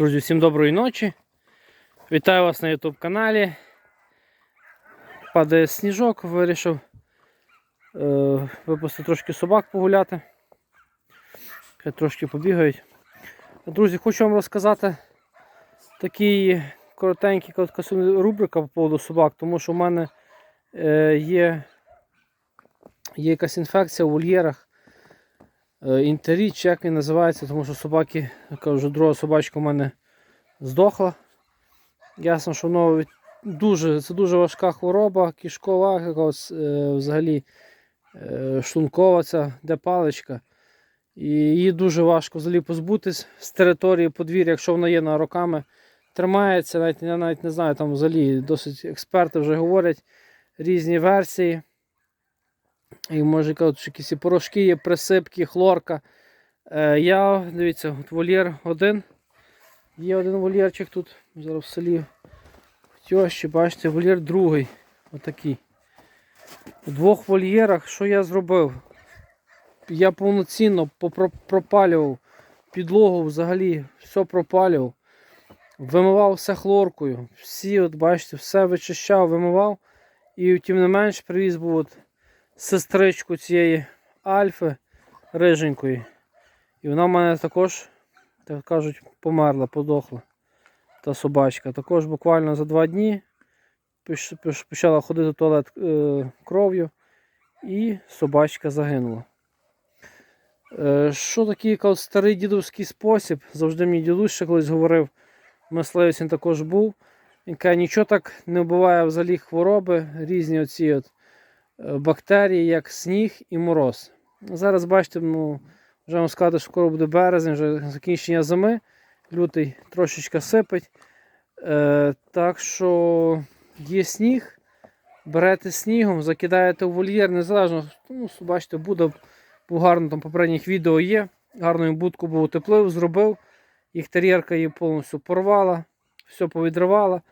Друзі, всім доброї ночі. Вітаю вас на YouTube каналі. Падає сніжок, вирішив е, випустити трошки собак погуляти. Хай Трошки побігають. Друзі, хочу вам розказати такий коротенький рубрика по поводу собак, тому що в мене е, є, є якась інфекція у вольєрах. Е, Інтеріч, як він називається, тому що собаки, я кажу, друга собачка у мене здохла. Ясно, що воно дуже, це дуже важка хвороба, кишкова, якась, е, взагалі е, шлункова ця, де паличка. І її дуже важко взагалі позбутись з території подвір'я, якщо вона є на роками, тримається, навіть, я навіть не знаю, там взагалі досить експерти вже говорять різні версії. І може кажуть, що якісь порошки є, присипки, хлорка. Е, я, дивіться, от вольєр один. Є один вольєрчик тут, зараз в селі тьощі, бачите, вольєр другий. Отакий. У двох вольєрах що я зробив? Я повноцінно пропалював підлогу взагалі, все пропалював. Вимивав все хлоркою. Всі, от бачите, все вичищав, вимивав. І тим не менш привіз був от сестричку цієї Альфи риженької. І вона в мене також, так кажуть, померла, подохла. Та собачка. Також буквально за два дні почала ходити в туалет е, кров'ю, і собачка загинула. Е, що такий старий дідовський спосіб? Завжди мій дідусь колись говорив, мисливець він також був. Він каже, нічого так не вбиває взагалі хвороби, різні оці от бактерії, як сніг і мороз. Зараз бачите, ну, вже вам сказати, що скоро буде березень, вже закінчення зими, лютий трошечки сипить. Е, так що є сніг, берете снігом, закидаєте в вольєр, незалежно, ну, бачите, буде був гарно там попередніх відео є. Гарну будку був утеплив, зробив. Їх тер'єрка її повністю порвала, все повідривала.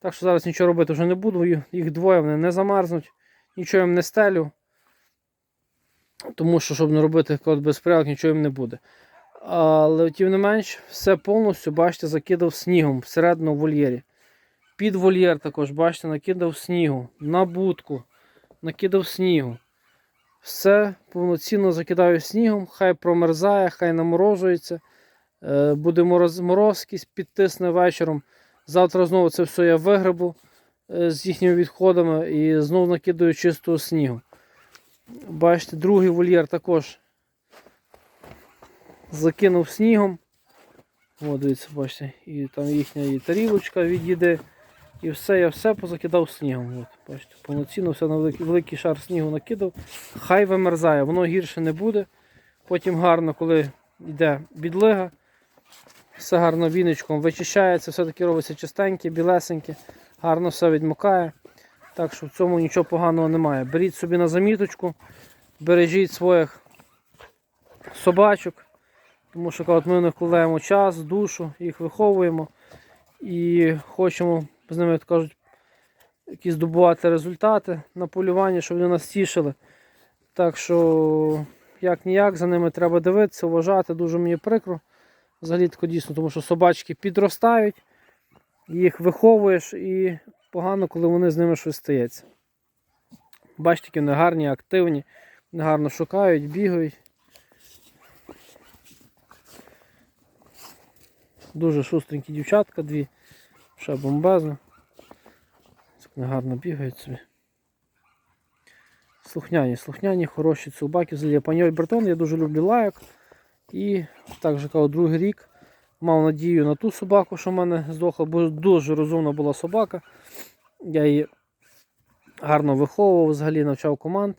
Так що зараз нічого робити вже не буду. Їх двоє вони не замерзнуть, нічого їм не стелю. Тому що, щоб не робити код безпорядок, нічого їм не буде. Але тим не менш, все повністю, бачите, закидав снігом всередину вольєрі. Під вольєр також, бачите, накидав снігу. На будку накидав снігу. Все повноцінно закидаю снігом, хай промерзає, хай наморожується. Е, Буде мороз, мороз якийсь підтисне вечором. Завтра знову це все я вигребу з їхніми відходами і знову накидаю чистого снігу. Бачите, другий вольєр також закинув снігом. О, дивіться, бачите, і там їхня і тарілочка від їди. І все, я все позакидав снігом. От, бачите, повноцінно все на великий, великий шар снігу накидав. Хай вимерзає, воно гірше не буде. Потім гарно, коли йде бідлига, все гарно віночком вичищається, все-таки робиться чистеньке, білесеньке, гарно все відмокає. Так що в цьому нічого поганого немає. Беріть собі на заміточку, бережіть своїх собачок, тому що от ми вкладаємо час, душу, їх виховуємо і хочемо з ними, як кажуть, якісь здобувати результати на полюванні, щоб вони нас тішили. Так що, як ніяк, за ними треба дивитися, вважати, дуже мені прикро. Взагалі тако дійсно, тому що собачки підростають, їх виховуєш і погано, коли вони з ними щось стається. Бачите, які вони гарні, активні, вони гарно шукають, бігають. Дуже шустренькі дівчатка, дві, ще бомбезно. Вони гарно бігають собі. Слухняні, слухняні, хороші собаки. Взагалі паньоль Бретон, я дуже люблю лайок. І так же кажу, другий рік мав надію на ту собаку, що в мене здохла, бо дуже розумна була собака. Я її гарно виховував, взагалі навчав команд.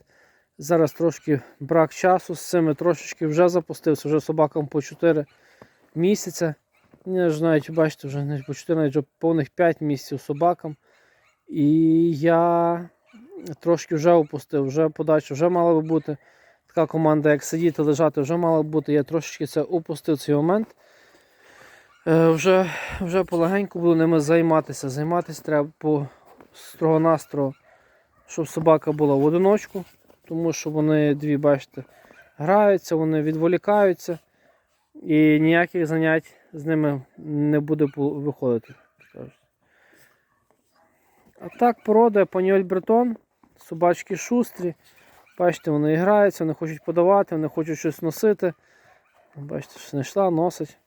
Зараз трошки брак часу з цими трошечки вже запустився, вже собакам по 4 місяці. Я ж навіть бачите, вже не по 4 навіть повних 5 місяців собакам. І я трошки вже опустив, вже подачу, вже мала би бути така команда, як сидіти, лежати, вже мала б бути. Я трошечки це опустив цей момент. Е, вже, вже полегеньку буду ними займатися. Займатися треба по строго-настрого, щоб собака була в одиночку, тому що вони дві, бачите, граються, вони відволікаються і ніяких занять з ними не буде виходити. А так, порода паньоль бретон, собачки шустрі. Бачите, вони граються, вони хочуть подавати, вони хочуть щось носити. Бачите, що знайшла, носить.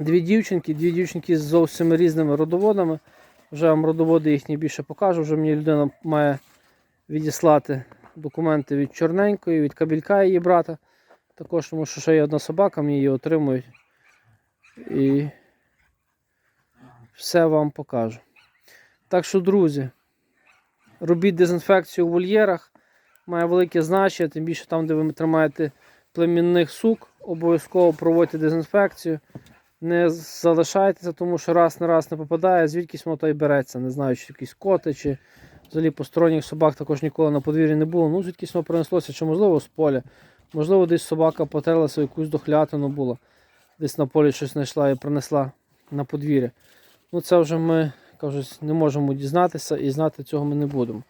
Дві дівчинки, дві дівчинки з зовсім різними родоводами. Вже вам родоводи їхні більше покажу. Вже мені людина має відіслати документи від чорненької, від кабілька її брата. Також, тому що ще є одна собака, мені її отримують. І все вам покажу. Так що, друзі, робіть дезінфекцію у вольєрах. Має велике значення, тим більше там, де ви тримаєте племінних сук, обов'язково проводьте дезінфекцію. Не залишайтеся, тому що раз на раз не попадає, звідкись воно то й береться. Не знаю, чи якісь коти, чи взагалі посторонніх собак також ніколи на подвір'ї не було. Ну, звідкись воно принеслося, чи можливо з поля. Можливо, десь собака потерлася, якусь дохлятину була. Десь на полі щось знайшла і принесла на подвір'я. Ну, це вже ми кажуть, не можемо дізнатися і знати цього ми не будемо.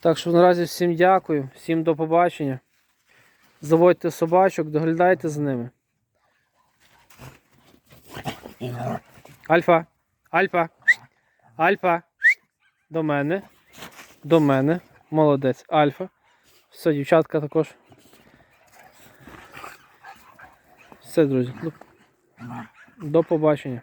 Так що наразі всім дякую, всім до побачення. Заводьте собачок, доглядайте за ними. Альфа, Альфа, Альфа. До мене. До мене. Молодець. Альфа. Все, дівчатка також. Все, друзі. До, побачення.